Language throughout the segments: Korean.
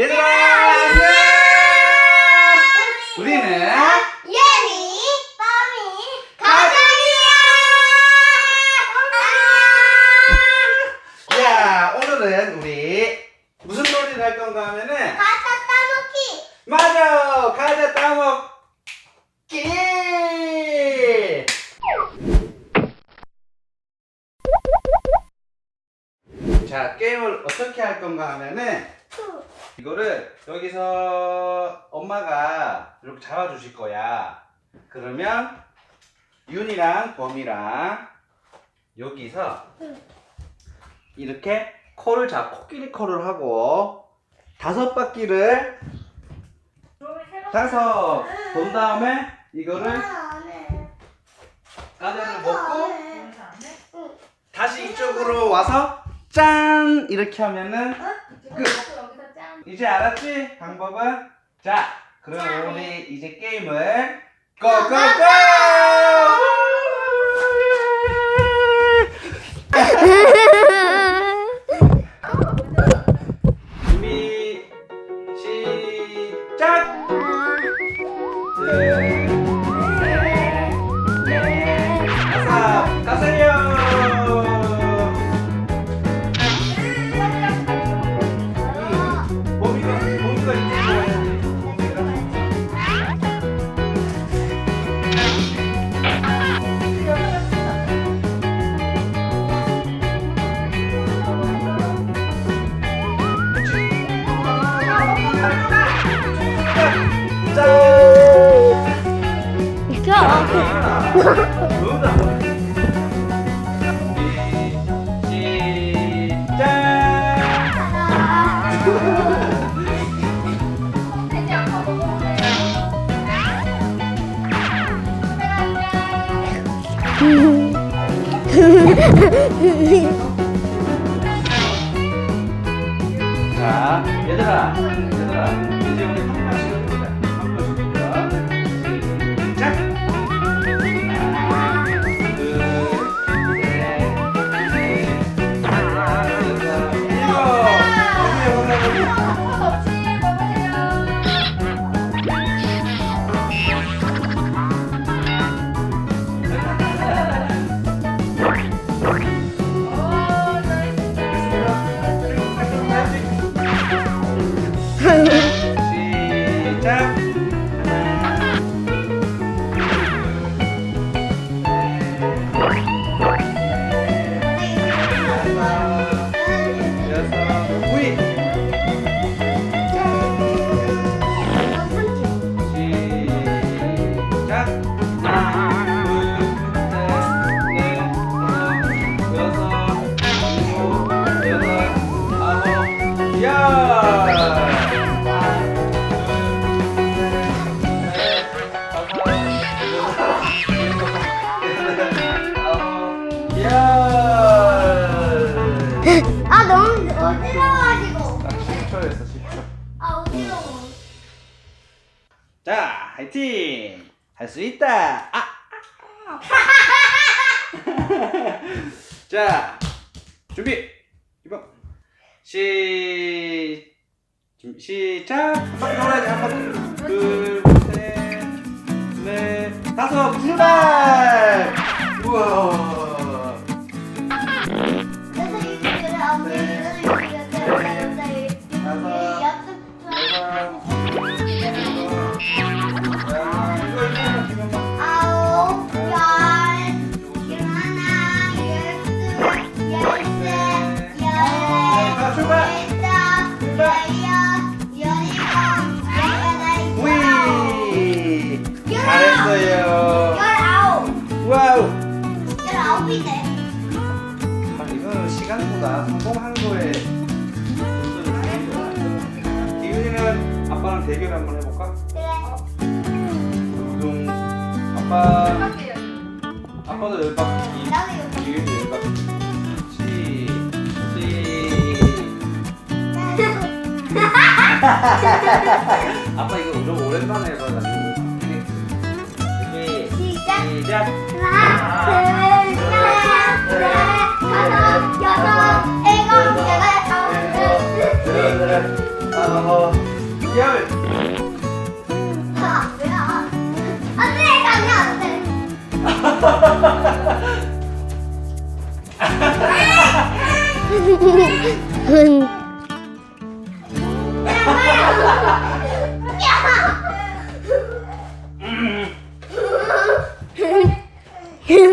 얘들아 안녕 우리는 예미, 빠미, 가족이야. 야 오늘은 우리 무슨 놀이를 할 건가 하면은 가사 따먹기. 맞아 과자 따먹기 자 게임을 어떻게 할 건가 하면은 이거를 여기서 엄마가 이렇게 잡아주실 거야 그러면 윤이랑 범이랑 여기서 이렇게 코를 잡 코끼리 코를 하고 다섯 바퀴를 다섯 본 다음에 이거를 과자를 먹고 다시 이쪽으로 와서 짠 이렇게 하면은 끝. 이제 알았지? 방법은? 자 그럼 우리 이제 게임을 고고고 자, 얘들아, 얘들아, 열. 열. 아 너무 어지러워가지고. 딱 10초였어 10초. 아 어지러워. 자, 화이팅! 할 수 있다! 아! 아. 자, 준비! 이번 시... 준- 시작! 한 바퀴 돌아야지, 한 바퀴. 둘, 셋, 넷, 다섯, 출발! 우와! 열아홉이네 아, 이거는 시간보다 성공한 거에 점수를 주는 거야. 기훈이는 아빠랑 대결 한번 해볼까? 그래 둥 아빠 아빠도 열 바퀴 나도 기훈이 열 바퀴 시 시. 아빠 이거 좀 오랜만에 해봐가지고 준비 시작 시작 하나 둘셋넷 다섯, 여섯,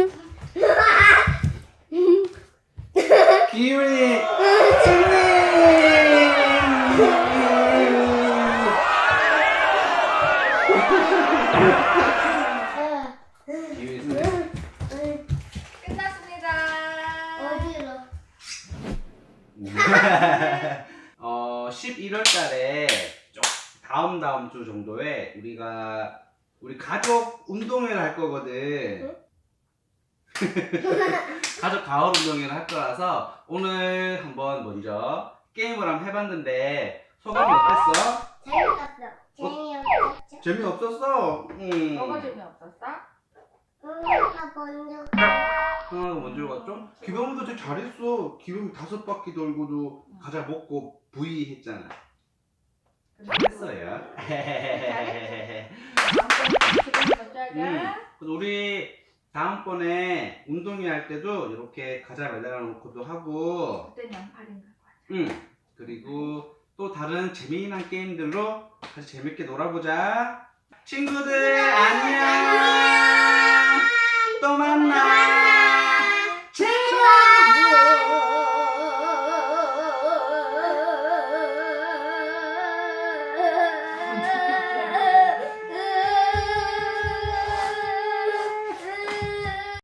다음 주 정도에 우리가 우리 가족 운동회를 할 거거든. 가족 가을 운동회를 할 거라서 오늘 한번 먼저 게임을 한번 해봤는데 소감이 어땠어? 재밌었어. 재미없었죠? 재미없었어? 응. 뭐가 재미없었어? 응가 먼저 하나가 먼저 갔죠? 기범이도 되게 잘했어. 기범이 다섯 바퀴 돌고도 과자 먹고 부이 했잖아. 잘 했어요. 음. 할까? 그래서 우리 다음번에 운동회 할 때도 이렇게 과자 매달아 놓고도 하고, 그땐 양팔인가 봐. 응. 그리고 또 다른 재미난 게임들로 같이 재밌게 놀아보자. 친구들, 안녕! 또 만나!